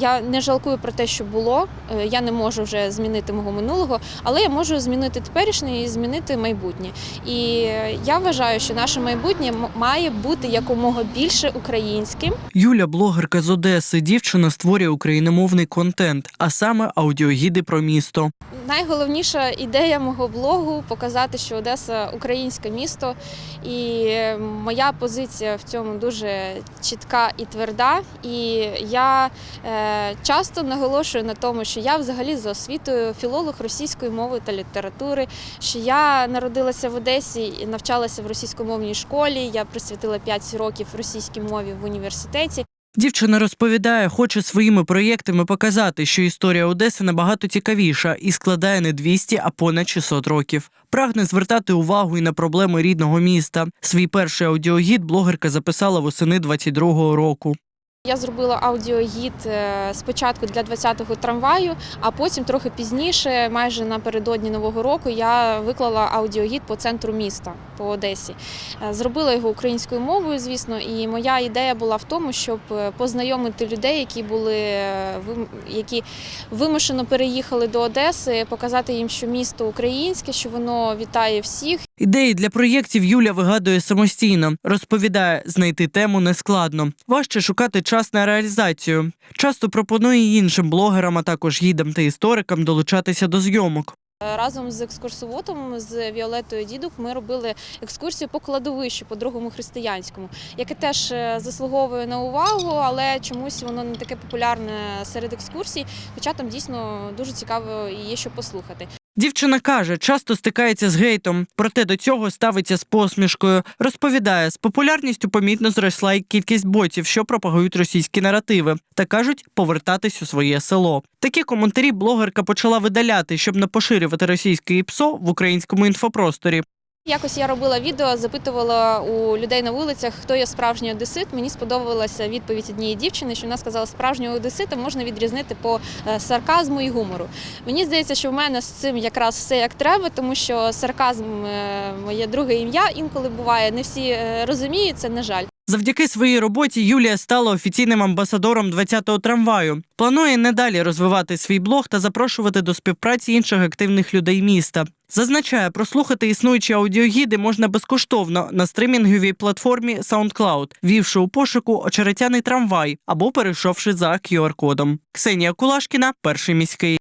Я не жалкую про те, що було. Е, Я не можу вже змінити мого минулого, але я можу змінити теперішнє і змінити майбутнє. І е, я вважаю, що наше майбутнє має бути якомога більше українським. Юля, блогерка з Одеси, дівчина створює україномовний контент, а саме аудіогіди про місто. Найголовніша ідея мого блогу показати, що Одеса українське місто, і моя позиція в цьому дуже чітка і тверда. І я е, часто наголошую на тому, що я взагалі за освітою філолог російської мови та літератури, що я народилася в Одесі і навчалася в російськомовній школі. Я присвятила 5 років російській мові в університеті. Дівчина розповідає, хоче своїми проєктами показати, що історія Одеси набагато цікавіша і складає не 200, а понад 600 років. Прагне звертати увагу і на проблеми рідного міста. Свій перший аудіогід блогерка записала восени 22-го року. Я зробила аудіогід е, спочатку для 20-го трамваю, а потім трохи пізніше, майже напередодні нового року, я виклала аудіогід по центру міста по Одесі. Е, Зробила його українською мовою, звісно, і моя ідея була в тому, щоб е, познайомити людей, які були е, які вимушено переїхали до Одеси, показати їм, що місто українське, що воно вітає всіх. Ідеї для проєктів Юля вигадує самостійно. Розповідає, знайти тему нескладно. Важче шукати час на реалізацію. Часто пропонує іншим блогерам, а також гідам та історикам долучатися до зйомок. Разом з екскурсоводом з Віолетою Дідук ми робили екскурсію по кладовищу, по другому християнському, яке теж е, заслуговує на увагу, але чомусь воно не таке популярне серед екскурсій. Хоча там дійсно дуже цікаво і є що послухати. Дівчина каже, часто стикається з гейтом, проте до цього ставиться з посмішкою. Розповідає, з популярністю помітно зросла й кількість ботів, що пропагують російські наративи, та кажуть повертатись у своє село. Такі коментарі блогерка почала видаляти, щоб не поширювати російське ІПСО в українському інфопросторі. Якось я робила відео, запитувала у людей на вулицях, хто є справжній одесит. Мені сподобалася відповідь однієї дівчини, що вона сказала, що справжнього одесита можна відрізнити по е, сарказму і гумору. Мені здається, що в мене з цим якраз все як треба, тому що сарказм е, моє друге ім'я інколи буває. Не всі е, розуміють це, на жаль. Завдяки своїй роботі Юлія стала офіційним амбасадором 20-го трамваю. Планує недалі розвивати свій блог та запрошувати до співпраці інших активних людей міста. Зазначає, прослухати існуючі аудіогіди можна безкоштовно на стримінговій платформі SoundCloud, ввівши у пошуку очеретяний трамвай або перейшовши за QR-кодом. Ксенія Кулашкіна, перший міський.